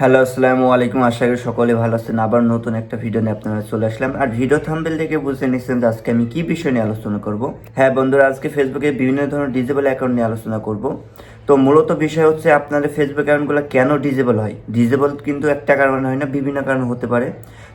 Hello, আসসালামু আলাইকুম। আশা করি সকলে ভালো আছেন। আবার নতুন একটা ভিডিও নিয়ে আপনারা চলে আসলাম। আর ভিডিও থাম্বেল দেখে বুঝে নিচ্ছেন যে আজকে আমি কি বিষয় নিয়ে আলোচনা করব। হ্যাঁ বন্ধুরা, আজকে ফেসবুকে বিভিন্ন ধরনের ডিজেবল অ্যাকাউন্ট নিয়ে আলোচনা করব। তো মূলত বিষয় হচ্ছে, আপনাদের ফেসবুক অ্যাকাউন্টগুলো কেন ডিজেবল হয়? ডিজেবল কিন্তু একটা কারণ হয় না, বিভিন্ন কারণ হতে পারে।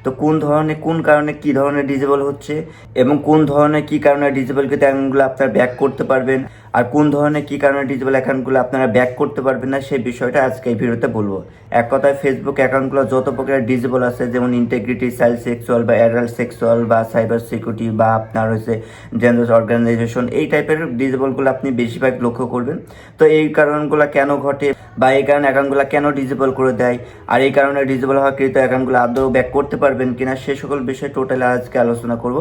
তো কোন ধরনের, কোন কারণে কি ধরনের ডিজেবল হচ্ছে এবং কোন ধরনের কি কারণে ডিজেবলকে অ্যাকাউন্টগুলো আপনারা ব্যাক করতে পারবেন আর কোন ধরনের কি কারণে ডিজেবল অ্যাকাউন্টগুলো আপনারা ব্যাক করতে পারবেন না সেই বিষয়টা আজকে এই ভিডিওতে বলব। এক কথায় ফেসবুক অ্যাকাউন্টগুলো যত প্রকার ডিজেবল আছে, যেমন ইন্টেগ্রিটি চাইল্ড সেক্সুয়াল বা অ্যাডাল্ট সেক্সুয়াল বা সাইবার সিকিউরিটি বা আপনার হচ্ছে জেন্ডার অর্গানাইজেশন এই টাইপের ডিজেবলগুলো আপনি বেশিরভাগ লক্ষ্য করবেন। তো এই কারণগুলো কেন ঘটে বা এই কারণে অ্যাকাউন্টগুলো কেন ডিজেবল করে দেয়? আর এই কারণে ডিজেবল হওয়া কৃত অ্যাকাউন্টগুলো আদৌ ব্যাক করতে পারবেন কিনা সে সকল বিষয়ে টোটালি আজকে আলোচনা করব।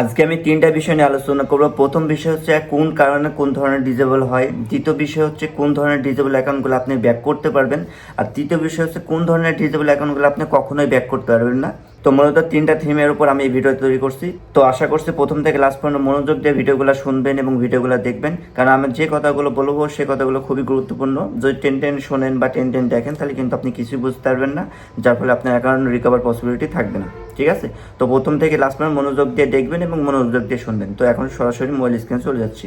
আজকে আমি তিনটা বিষয় নিয়ে আলোচনা করব। প্রথম বিষয় হচ্ছে কোন কারণে কোন ধরনের ডিজেবল হয়? দ্বিতীয় বিষয় হচ্ছে কোন ধরনের ডিজেবল অ্যাকাউন্টগুলো আপনি ব্যাক করতে পারবেন। আর তৃতীয় বিষয় হচ্ছে কোন ধরনের ডিজেবল অ্যাকাউন্টগুলো আপনি কখনোই ব্যাক করতে পারবেন না। তো মূলত তিনটা থিমের উপর আমি এই ভিডিও তৈরি করছি। তো আশা করছি প্রথম থেকে লাস্ট পর্যন্ত মনোযোগ দিয়ে ভিডিওগুলো শুনবেন এবং ভিডিওগুলো দেখবেন। কারণ আমি যে কথাগুলো বলব, সে কথাগুলো খুবই গুরুত্বপূর্ণ। যদি টেন টেন শোনেন বা টেন টেন দেখেন, তাহলে কিন্তু আপনি কিছুই বুঝতে পারবেন না, যার ফলে আপনার অ্যাকাউন্ট রিকভার পসিবিলিটি থাকবে না। ঠিক আছে? তো প্রথম থেকে লাস্ট পর্যন্ত মনোযোগ দিয়ে দেখবেন এবং মনোযোগ দিয়ে শুনবেন। তো এখন সরাসরি মোবাইল স্ক্রিনে চলে যাচ্ছি।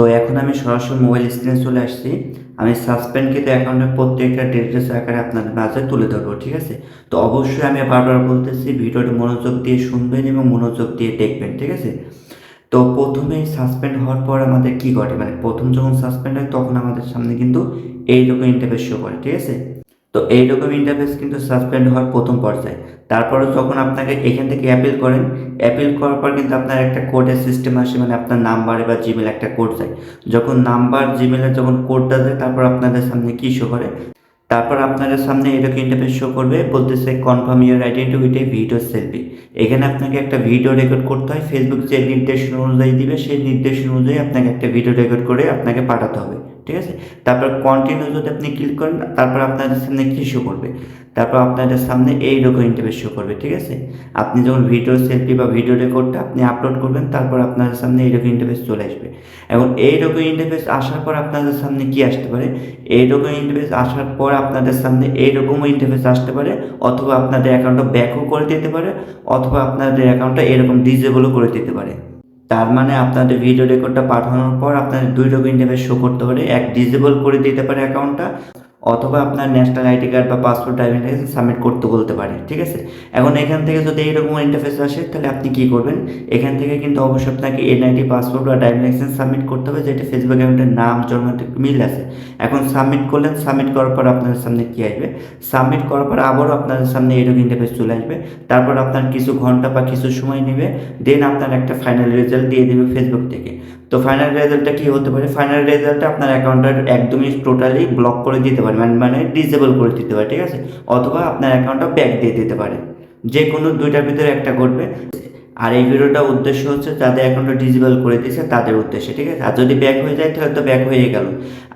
তো এখন আমি সরাসরি মোবাইল স্ক্রিনে চলে আসছি। আমি সাসপেন্ডকৃত অ্যাকাউন্টের প্রত্যেকটা ডিটেলস আকারে আপনাদের মাঝে তুলে ধরবো, ঠিক আছে? তো অবশ্যই আমি বারবার বলতেছি, ভিডিওটি মনোযোগ দিয়ে শুনবেন এবং মনোযোগ দিয়ে দেখবেন, ঠিক আছে? তো প্রথমেই সাসপেন্ড হওয়ার পর আমাদের কি ঘটে? মানে প্রথম যখন সাসপেন্ড হয়, তখন আমাদের সামনে কিন্তু এইরকম ইন্টারফেস শো করে, ঠিক আছে? তো এইরকম ইন্টারফেস কিন্তু সাসপেন্ড হওয়ার প্রথম পর্যায়ে। তারপরে যখন আপনাকে এখান থেকে অ্যাপিল করেন অ্যাপিল করার পর কিন্তু আপনার একটা কোডের সিস্টেম আসে মানে আপনার নাম্বারে বা জিমেল একটা কোড যায়। যখন নাম্বার জিমেলের যখন কোডটা যায় তারপর আপনাদের সামনে কী শো করে? তারপর আপনাদের সামনে এরকম ইন্টারফেস শো করবে? বলতেছে confirm your identity with a video selfie এখানে আপনাকে একটা ভিডিও রেকর্ড করতে হয়। ফেসবুক যে নির্দেশনা অনুযায়ী দিবে, সেই নির্দেশনা অনুযায়ী আপনাকে একটা ভিডিও রেকর্ড করে আপনাকে পাঠাতে হবে। ঠিক আছে? তারপর কন্টিনিউ যদি আপনি ক্লিক করেন, তারপর আপনাদের সামনে কী শো করবে? তারপর আপনাদের সামনে এই রকম ইন্টারফেস শো করবে, ঠিক আছে? আপনি যখন ভিডিও সেলফি বা ভিডিও রেকর্ডটা আপনি আপলোড করবেন, তারপর আপনাদের সামনে এইরকম ইন্টারফেস চলে আসবে। এখন এইরকম ইন্টারফেস আসার পর আপনাদের সামনে কি আসতে পারে? এইরকম ইন্টারফেস আসার পর আপনাদের সামনে এই এইরকমও ইন্টারফেস আসতে পারে, অথবা আপনাদের অ্যাকাউন্টটা ব্যাকও করে দিতে পারে, অথবা আপনাদের অ্যাকাউন্টটা এরকম ডিজেবলও করে দিতে পারে। তার মানে আপনাদের ভিডিও রেকর্ডটা পাঠানোর পর আপনাদের দুই রকম ইন্টারফেস শো করতে পারে। এক ডিজেবল করে দিতে পারে অ্যাকাউন্টটা অথবা আপনার ন্যাশনাল আইডি কার্ড বা পাসপোর্ট ড্রাইভিং লাইসেন্স সাবমিট করতে বলতে পারে, ঠিক আছে? এখন এখান থেকে যদি এইরকম ইন্টারফেস আসে, তাহলে আপনি কি করবেন? এখান থেকে কিন্তু অবশ্যই আপনাকে এনআইডি পাসপোর্ট বা ড্রাইভিং লাইসেন্স সাবমিট করতে হবে, যেটা ফেসবুক অ্যাকাউন্টের নাম, জন্ম মিল আছে। এখন সাবমিট করলেন সাবমিট করার পর আপনাদের সামনে কী আসবে? সাবমিট করার পর আবারও আপনাদের সামনে এরকম ইন্টারফেস চলে আসবে। তারপর আপনার কিছু ঘণ্টা বা কিছু সময় নেবে দেন আপনার একটা ফাইনাল রেজাল্ট দিয়ে দেবে ফেসবুক থেকে। তো ফাইনাল রেজাল্টটা কী হতে পারে? ফাইনাল রেজাল্টটা আপনার অ্যাকাউন্টটা একদমই টোটালি ব্লক করে দিতে পারে মানে মানে ডিসেবল করে দিতে পারে, ঠিক আছে? অথবা আপনার অ্যাকাউন্টটা ব্যাক দিয়ে দিতে পারে। যে কোনো দুইটার ভিতরে একটা ঘটবে। আর এই ভিডিওটা উদ্দেশ্য হচ্ছে যাদের অ্যাকাউন্টটা ডিজেবল করে দিয়েছে তাদের উদ্দেশ্যে, ঠিক আছে? আর যদি ব্যাক হয়ে যায় তাহলে তো ব্যাক হয়ে গেল।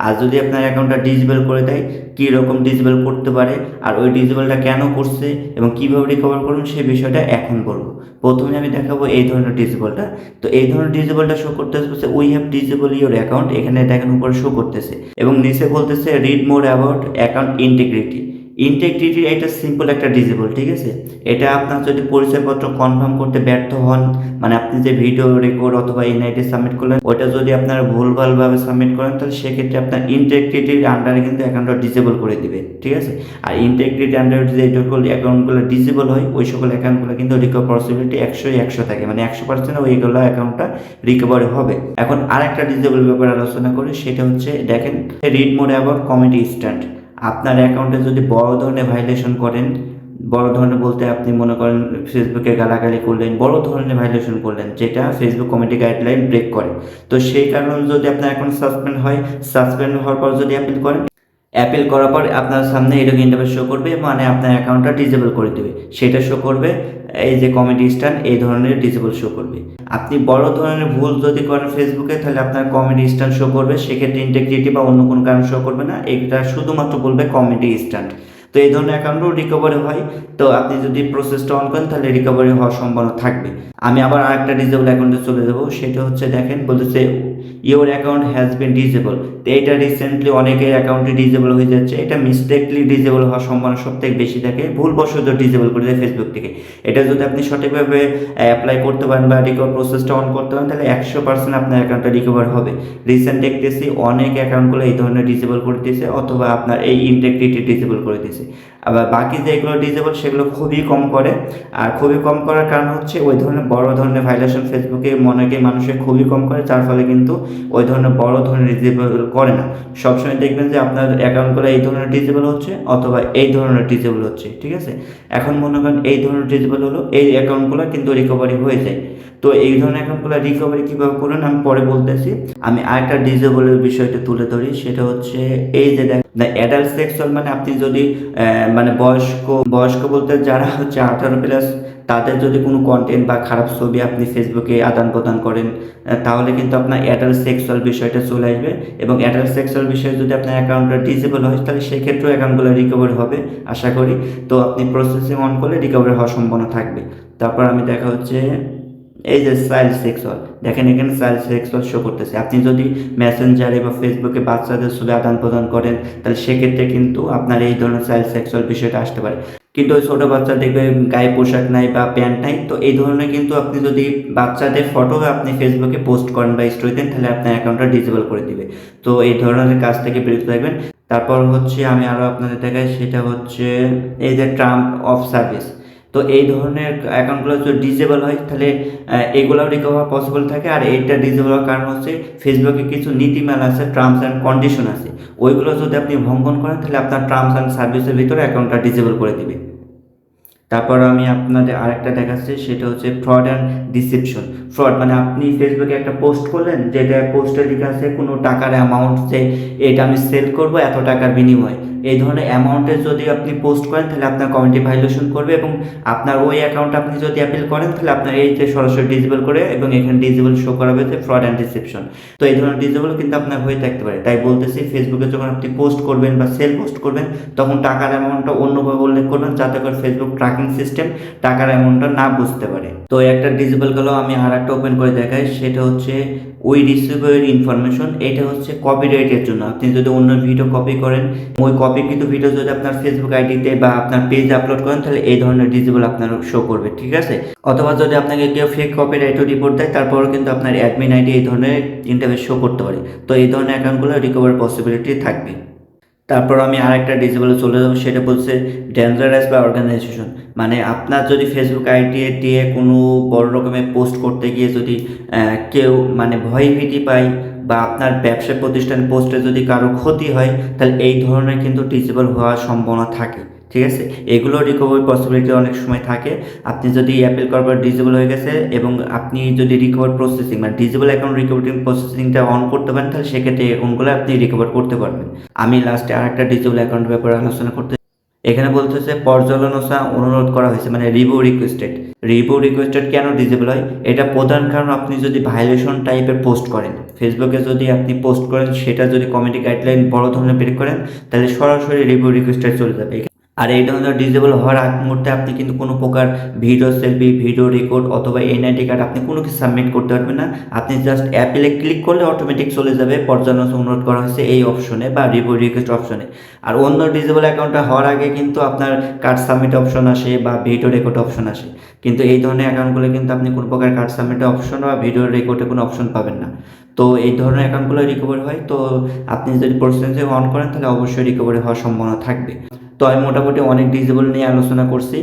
আর যদি আপনার অ্যাকাউন্টটা ডিজেবল করে দেয়, কী রকম ডিজেবল করতে পারে, আর ওই ডিজেবলটা কেন করছে এবং কীভাবে রিকভার করুন সেই বিষয়টা এখন বলব। প্রথমে আমি দেখাবো এই ধরনের ডিজেবলটা তো এই ধরনের ডিজেবলটা শো করতেছে বলছে we have disable your account এখানে দেখেন উপরে শো করতেছে এবং নিচে বলতেছে read more about account integrity integrity এটা সিম্পল একটা ডিজেবল ঠিক আছে? এটা আপনার যদি পরিচয়পত্র কনফার্ম করতে ব্যর্থ হন মানে আপনি যে ভিডিও রেকর্ড অথবা এনআইডি সাবমিট করলেন ওটা যদি আপনারা ভুলভালভাবে সাবমিট করেন, তাহলে সেক্ষেত্রে আপনার ইন্টেগ্রিটির আন্ডারে কিন্তু অ্যাকাউন্টটা ডিজেবল করে দিবে, ঠিক আছে? আর ইন্টেগ্রিটি আন্ডারে যে সকল অ্যাকাউন্টগুলো ডিজেবল হয়, ওই সকল অ্যাকাউন্টগুলো কিন্তু রিকভার পসিবিলিটি একশোই একশো থাকে মানে একশো পার্সেন্ট ওইগুলো অ্যাকাউন্টটা রিকভারি হবে। এখন আর একটা ডিজেবল ব্যাপারে আলোচনা করি, সেটা হচ্ছে, দেখেন read mode about comedy stand আপনার অ্যাকাউন্টে যদি বড় ধরনের ভাইলেশন করেন, বড় ধরনের বলতে আপনি মনে করেন ফেসবুকে গালাগালি করলেন, বড় ধরনের ভাইলেশন করলেন, যেটা ফেসবুক কমিটি গাইডলাইন ব্রেক করে। তো সেই কারণে যদি আপনার অ্যাকাউন্ট সাসপেন্ড হয় সাসপেন্ড হওয়ার পর যদি অ্যাপিল করেন অ্যাপিল করার পর আপনার সামনে এরকম ইন্টারভেস শো করবে মানে আপনার অ্যাকাউন্টটা ডিজেবল করে দেবে। সেটা শো করবে, এই যে কমেডি স্ট্যান্ড এই ধরনের ডিজেবল শো করবে। আপনি বড় ধরনের ভুল যদি করেন ফেসবুকে তাহলে আপনার কমেডি স্ট্যান্ড শো করবে, সেক্ষেত্রে ইন্টেগ্রিটি বা অন্য কোনো কারণ শো করবে না, এটা শুধুমাত্র বলবে কমেডি স্ট্যান্ড তো এই ধরনের অ্যাকাউন্টও রিকভারি হয়। তো আপনি যদি প্রসেসটা অন করেন, তাহলে রিকভারি হওয়ার সম্ভাবনা থাকবে। আমি আবার আরেকটা ডিজেবল অ্যাকাউন্টে চলে যাব, সেটা হচ্ছে দেখেন, বলতেছে your account has been disable তো এটা রিসেন্টলি অনেকের অ্যাকাউন্টে ডিজেবল হয়ে যাচ্ছে। এটা মিস্টেকলি ডিজেবল হওয়ার সম্ভাবনা সব থেকে বেশি থাকে। ভুলবশত ডিজেবল করে দেয় ফেসবুক থেকে। এটা যদি আপনি সঠিকভাবে অ্যাপ্লাই করতে পারেন বা রিকভার প্রসেসটা অন করতে পারেন, তাহলে একশো পার্সেন্ট আপনার অ্যাকাউন্টটা রিকভার হবে। রিসেন্ট দেখতেছি অনেক অ্যাকাউন্টগুলো এই ধরনের ডিজেবল করে দিয়েছে, অথবা আপনার এই ইন্টেগ্রিটি ডিজেবল করে দিয়েছে। আবার বাকি যেগুলো ডিজেবল সেগুলো খুবই কম করে। আর খুবই কম করার কারণ হচ্ছে, ওই ধরনের বড় ধরনের ভাইলেশন ফেসবুকে মনেকে মানুষের খুবই কম করে, যার ফলে কিন্তু ওই ধরনের বড় ধরনের ডিজেবল করে না। সবসময় দেখবেন যে আপনার অ্যাকাউন্টগুলো এই ধরনের ডিজেবল হচ্ছে, অথবা এই ধরনের ডিজেবল হচ্ছে, ঠিক আছে? এখন মনে করেন এই ধরনের ডিজেবল হলো, এই অ্যাকাউন্টগুলো কিন্তু রিকভারি হয়ে যায়। তো এই ধরনের অ্যাকাউন্টগুলো রিকভারি কীভাবে করুন, আমি পরে বলতেছি। আমি আরেকটা ডিজেবলের বিষয়টা তুলে ধরি, সেটা হচ্ছে এই যে অ্যাডাল্ট সেক্সুয়াল মানে আপনি যদি মানে বয়স্ক বয়স্ক বলতে যারা হচ্ছে আঠারো প্লাস তাদের যদি কোনো কন্টেন্ট বা খারাপ ছবি আপনি ফেসবুকে আদান প্রদান করেন তাহলে কিন্তু আপনার অ্যাডাল্ট সেক্সুয়াল বিষয়টা চলে আসবে। এবং অ্যাডাল্ট সেক্সুয়াল বিষয়ে যদি আপনার অ্যাকাউন্টটা ডিসেবল হয়, তাহলে সেক্ষেত্রেও অ্যাকাউন্টগুলো রিকভার হবে, আশা করি। তো আপনি প্রসেসিং অন করলে রিকভারি হওয়ার সম্ভাবনা থাকবে। তারপর আমি দেখা হচ্ছে এই যে চাইল্ড সেক্সুয়াল দেখেন এখানে চাইল্ড সেক্সুয়াল শো করতেছে। আপনি যদি মেসেঞ্জারে বা ফেসবুকে বাচ্চাদের ছবি আদান প্রদান করেন, তাহলে সেক্ষেত্রে কিন্তু আপনার এই ধরনের চাইল্ড সেক্সুয়াল বিষয়টা আসতে পারে। কিন্তু ওই ছোটো বাচ্চা দেখবে গায়ে পোশাক নাই বা প্যান্ট নাই, তো এই ধরনের কিন্তু আপনি যদি বাচ্চাদের ফটো আপনি ফেসবুকে পোস্ট করেন বা স্টোরি দেন, তাহলে আপনার অ্যাকাউন্টটা ডিসেবল করে দিবে। তো এই ধরনের কাজ থেকে বিরত থাকবেন। তারপর হচ্ছে আমি আরও আপনাদের দেখাই, সেটা হচ্ছে এই যে ট্রাম্প অফ সার্ভিস তো এই ধরনের অ্যাকাউন্টগুলো যদি ডিজেবল হয়, তাহলে এগুলোও রিকভার পসিবল থাকে। আর এইটা ডিজেবল হওয়ার কারণ হচ্ছে ফেসবুকে কিছু নীতিমালা আছে টার্মস অ্যান্ড কন্ডিশন আছে। ওইগুলো যদি আপনি ভঙ্গন করেন, তাহলে আপনার টার্মস অ্যান্ড সার্ভিসের ভিতরে অ্যাকাউন্টটা ডিজেবল করে দিবে। তারপর আমি আপনাদের আরেকটা দেখাচ্ছি, সেটা হচ্ছে ফ্রড অ্যান্ড ডিসেপশন ফ্রড মানে আপনি ফেসবুকে একটা পোস্ট করলেন, যেটা পোস্টে লেখা আছে, কোনো টাকার অ্যামাউন্ট যে, এটা আমি সেল করব, এত টাকার বিনিময়ে। এই ধরনের অ্যামাউন্টের যদি আপনি পোস্ট করেন, তাহলে আপনার কমিটি ভাইলেশন করবে এবং আপনার ওই অ্যাকাউন্ট আপনি যদি অ্যাপিল করেন, তাহলে আপনার এই যে সরাসরি ডিজেবল করে এবং এখানে ডিজেবল শো করা হয়েছে ফ্রড অ্যান্ড ডিসেপশন তো এই ধরনের ডিজেবল কিন্তু আপনার হয়ে থাকতে পারে। তাই বলতেছি ফেসবুকে যখন আপনি পোস্ট করবেন বা সেল পোস্ট করবেন, তখন টাকার অ্যামাউন্টটা অন্যভাবে উল্লেখ করবেন, যাতে করে ফেসবুক ট্র্যাকিং সিস্টেম টাকার অ্যামাউন্টটা না বুঝতে পারে। তো একটা ডিজেবল গেল আমি আর একটা ওপেন করে দেখাই, সেটা হচ্ছে ওই রিসিভার ইনফরমেশন এটা হচ্ছে কপিরাইটের জন্য। আপনি যদি অন্য ভিডিও কপি করেন, ওই কপি কিন্তু ভিডিও যদি আপনার ফেসবুক আইডিতে বা আপনার পেজ আপলোড করেন, তাহলে এই ধরনের ডিজেবল আপনার শো করবে, ঠিক আছে? অথবা যদি আপনাকে কেউ ফেক কপিরাইট রিপোর্ট দেয়, তারপরেও কিন্তু আপনার অ্যাডমিন আইডি এই ধরনের ইন্টারভিউ শো করতে পারে। তো এই ধরনের অ্যাকাউন্টগুলো রিকভার পসিবিলিটি থাকবে। তারপর আমি আরেকটা ডিসেবলে চলে যাব, সেটা বলছে ডেঞ্জারাস বা অর্গানাইজেশন মানে আপনার যদি ফেসবুক আইডি দিয়ে কোনো বড় রকমের পোস্ট করতে গিয়ে যদি কেউ মানে ভয়ভীতি পায় বা আপনার ব্যবসা প্রতিষ্ঠান পোস্টে যদি কারও ক্ষতি হয়, তাহলে এই ধরনের কিন্তু ডিসেবল হওয়ার সম্ভাবনা থাকে। ঠিক আছে? এগুলো রিকভারি পসিবিলিটি অনেক সময় থাকে। আপনি যদি অ্যাপেল করবার ডিজেবল হয়ে গেছে এবং আপনি যদি রিকভার প্রসেসিং মানে ডিজেবল অ্যাকাউন্ট রিকভারি প্রসেসিংটা অন করতে পারেন, তাহলে সেক্ষেত্রে অ্যাকাউন্টগুলো আপনি রিকভার করতে পারবেন। আমি লাস্টে আরেকটা ডিজেবল অ্যাকাউন্ট ব্যাপারে আলোচনা করতে এখানে বলতেছে, পর্যালোচনা অনুরোধ করা হয়েছে মানে রিভিউ রিকোয়েস্টেড রিভিউ রিকোয়েস্টেড কেন ডিজেবল হয়? এটা প্রধান কারণ আপনি যদি ভাইলেশন টাইপের পোস্ট করেন, ফেসবুকে যদি আপনি পোস্ট করেন, সেটা যদি কমিটি গাইডলাইন বড় ধরনের বের করেন, তাহলে সরাসরি রিভিউ রিকোয়েস্টেড চলে যাবে। আর এই ধরনের ডিজেবল হওয়ার আগ মুহূর্তে আপনি কিন্তু কোনো প্রকার ভিডিও সেলফি ভিডিও রেকর্ড অথবা এনআইডি কার্ড আপনি কোনো কিছু সাবমিট করতে পারবেন না। আপনি জাস্ট অ্যাপেলে ক্লিক করলে অটোমেটিক চলে যাবে। পর্যালোচনা অনুরোধ করা হয়েছে এই অপশনে বা রিভিউ রিকোয়েস্ট অপশনে আর অন্য ডিজেবল অ্যাকাউন্টটা হওয়ার আগে কিন্তু আপনার কার্ড সাবমিট অপশন আসে বা ভিডিও রেকর্ড অপশন আসে। কিন্তু এই ধরনের অ্যাকাউন্টগুলো কিন্তু আপনি কোনো প্রকার কার্ড সাবমিটের অপশন বা ভিডিও রেকর্ডে কোনো অপশন পাবেন না। তো এই ধরনের অ্যাকাউন্টগুলো রিকভার হয়। তো আপনি যদি প্রসেসিং অন করেন তাহলে অবশ্যই রিকভারি হওয়ার সম্ভাবনা থাকবে। তো আমি মোটামুটি অনেক ডিজেবল নিয়ে আলোচনা করছি।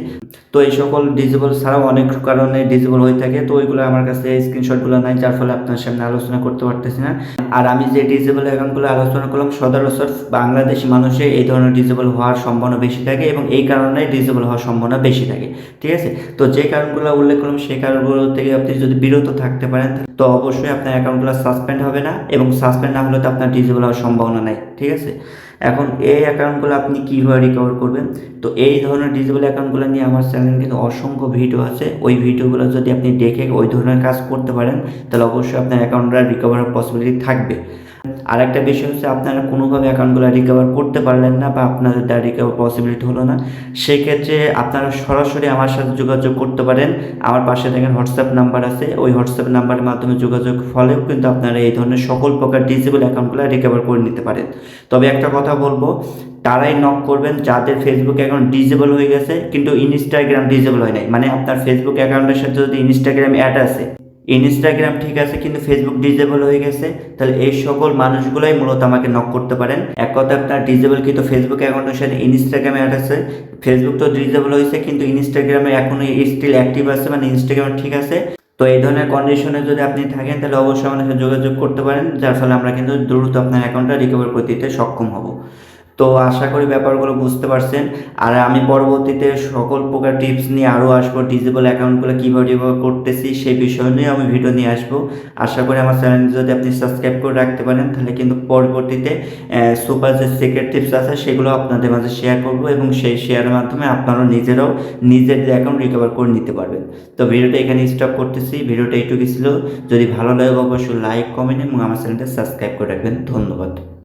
তো এই সকল ডিজেবল ছাড়াও অনেক কারণে ডিজেবল হয়ে থাকে। তো ওইগুলো আমার কাছে স্ক্রিনশটগুলো নাই, যার ফলে আপনার সামনে আলোচনা করতে পারতেছি না। আর আমি যে ডিজেবল অ্যাকাউন্টগুলো আলোচনা করলাম সদরসর বাংলাদেশি মানুষের এই ধরনের ডিজেবল হওয়ার সম্ভাবনা বেশি থাকে এবং এই কারণে ডিজেবল হওয়ার সম্ভাবনা বেশি থাকে। ঠিক আছে? তো যে কারণগুলো উল্লেখ করলাম, সেই কারণগুলো থেকে আপনি যদি বিরত থাকতে পারেন, তো অবশ্যই আপনার অ্যাকাউন্টগুলো সাসপেন্ড হবে না এবং সাসপেন্ড না হলে তো আপনার ডিজেবল হওয়ার সম্ভাবনা নাই। ঠিক আছে? এখন এই অ্যাকাউন্টগুলো আপনি কীভাবে রিকভার করবেন? তো এই ধরনের ডিজেবল অ্যাকাউন্টগুলো নিয়ে আমার চ্যানেল কিন্তু অসংখ্য ভিডিও আছে। ওই ভিডিওগুলো যদি আপনি দেখে ওই ধরনের কাজ করতে পারেন, তাহলে অবশ্যই আপনার অ্যাকাউন্টটা রিকভারের পসিবিলিটি থাকবে। আর একটা বিষয় হচ্ছে আপনারা কোনোভাবে অ্যাকাউন্টগুলো রিকভার করতে পারলেন না বা আপনাদের দ্বারা রিকভার পসিবিলিটি হলো না। সেক্ষেত্রে আপনারা সরাসরি আমার সাথে যোগাযোগ করতে পারেন। আমার পাশে দেখেন হোয়াটসঅ্যাপ নাম্বার আছে। ওই হোয়াটসঅ্যাপ নাম্বারের মাধ্যমে যোগাযোগ ফলেও কিন্তু আপনারা এই ধরনের সকল প্রকার ডিজেবল অ্যাকাউন্টগুলো রিকভার করে নিতে পারেন। তবে একটা কথা বলব, তারাই নক করবেন যাদের ফেসবুক অ্যাকাউন্ট ডিজেবল হয়ে গেছে, কিন্তু ইনস্টাগ্রাম ডিজেবল হয় নাই। মানে আপনার ফেসবুক অ্যাকাউন্টের সাথে যদি ইনস্টাগ্রাম অ্যাড আছে ইনস্টাগ্রাম ঠিক আছে, কিন্তু ফেসবুক ডিজেবল হয়ে গেছে। তাহলে এই সকল মানুষগুলোই মূলত আমাকে নক করতে পারেন। এক কথা আপনার ডিজেবল কিন্তু ফেসবুক অ্যাকাউন্টের সাথে ইনস্টাগ্রামে অ্যাড আছে। ফেসবুক তো ডিজেবল হয়েছে, কিন্তু ইনস্টাগ্রামে এখনও স্টিল অ্যাক্টিভ আছে মানে ইনস্টাগ্রাম ঠিক আছে। তো এই ধরনের কন্ডিশনে যদি আপনি থাকেন, তাহলে অবশ্যই আমাদের সাথে যোগাযোগ করতে পারেন, যার ফলে আমরা কিন্তু দ্রুত আপনার অ্যাকাউন্টটা রিকভার করে দিতে সক্ষম হব। তো আশা করি ব্যাপারগুলো বুঝতে পারছেন। আর আমি পরবর্তীতে সকল প্রকার টিপস নিয়ে আরও আসব, ডিজেবল অ্যাকাউন্টগুলো কীভাবে রিকভার করতেছি সেই বিষয় নিয়ে আমি ভিডিও নিয়ে আসব। আশা করি আমার চ্যানেল যদি আপনি সাবস্ক্রাইব করে রাখতে পারেন, তাহলে কিন্তু পরবর্তীতে সুপার যে সিক্রেট টিপস আছে, সেগুলো আপনাদের মাঝে শেয়ার করব এবং সেই শেয়ারের মাধ্যমে আপনারাও নিজেরাও নিজের অ্যাকাউন্ট রিকভার করে নিতে পারবেন। তো ভিডিওটা এখানে স্টপ করতেছি। ভিডিওটা এইটুকু ছিল। যদি ভালো লাগে, অবশ্যই লাইক কমেন্ট এবং আমার চ্যানেলটা সাবস্ক্রাইব করে রাখবেন। ধন্যবাদ।